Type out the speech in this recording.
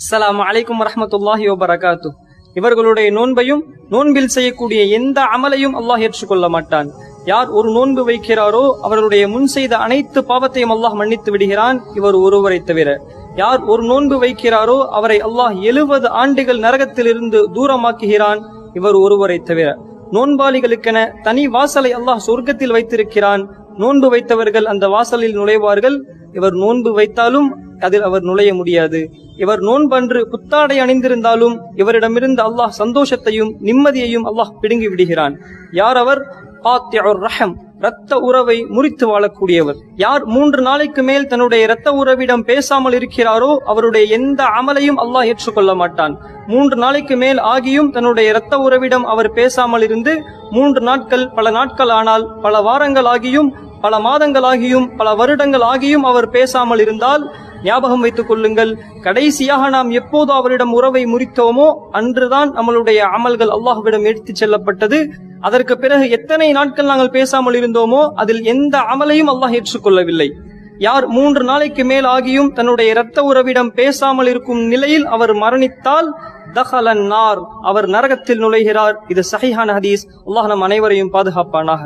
அஸ்லாம் அலைக்கும் வரமத்துல்லாஹி வபரகாத்து இவர்களுடைய நோன்பையும் நோன்பில் செய்யக்கூடிய எந்த அமலையும் அல்லாஹ் ஏற்றுக்கொள்ள மாட்டான். யார் ஒரு நோன்பு வைக்கிறாரோ அவர்களுடைய முன் செய்த அனைத்து பாவத்தையும் அல்லாஹ் மன்னித்து விடுகிறான். இவர் ஒருவரை தவிர யார் ஒரு நோன்பு வைக்கிறாரோ அவரை அல்லாஹ் எழுபது ஆண்டுகள் நரகத்திலிருந்து தூரமாக்குகிறான். இவர் ஒருவரை தவிர நோன்பாளிகளுக்கென தனி வாசலை அல்லாஹ் சொர்க்கத்தில் வைத்திருக்கிறான். நோன்பு வைத்தவர்கள் அந்த வாசலில் நுழைவார்கள். இவர் நோன்பு வைத்தாலும் அதில் அவர் நுழைய முடியாது. இவர் நோன்பன்று புத்தாடை அணிந்திருந்தாலும் இவரிடமிருந்து அல்லாஹ் சந்தோஷத்தையும் நிம்மதியையும் அல்லாஹ் பிடுங்கி விடுகிறான். யார் அவர்? ரஹம் இரத்த உறவை முறித்து வாழக்கூடியவர். யார் மூன்று நாளைக்கு மேல் தன்னுடைய இரத்த உறவிடம் பேசாமல் இருக்கிறாரோ அவருடைய எந்த அமலையும் அல்லாஹ் ஏற்றுக்கொள்ள மாட்டான். மூன்று நாளைக்கு மேல் ஆகியும் தன்னுடைய இரத்த உறவிடம் அவர் பேசாமல் இருந்து மூன்று நாட்கள் பல நாட்கள் ஆனால் பல வாரங்கள் ஆகியும் பல மாதங்கள் ஆகியும் பல வருடங்கள் ஆகியும் அவர் பேசாமல் இருந்தால் ஞாபகம் வைத்துக் கொள்ளுங்கள் கடைசியாக நாம் எப்போது அவரிடம் உறவை முறித்தோமோ அன்றுதான் நம்மளுடைய அமல்கள் அல்லாஹுவிடம் எடுத்துச் செல்லப்பட்டது. அதற்கு பிறகு எத்தனை நாட்கள் நாங்கள் பேசாமல் இருந்தோமோ அதில் எந்த அமலையும் அல்லாஹ் ஏற்றுக்கொள்ளவில்லை. யார் மூன்று நாளைக்கு மேல் ஆகியும் தன்னுடைய இரத்த உறவிடம் பேசாமல் இருக்கும் நிலையில் அவர் மரணித்தால் தஹலன் நார் அவர் நரகத்தில் நுழைகிறார். இது சஹிஹான் ஹதீஸ். அல்லாஹ் நம் அனைவரையும் பாதுகாப்பானாக.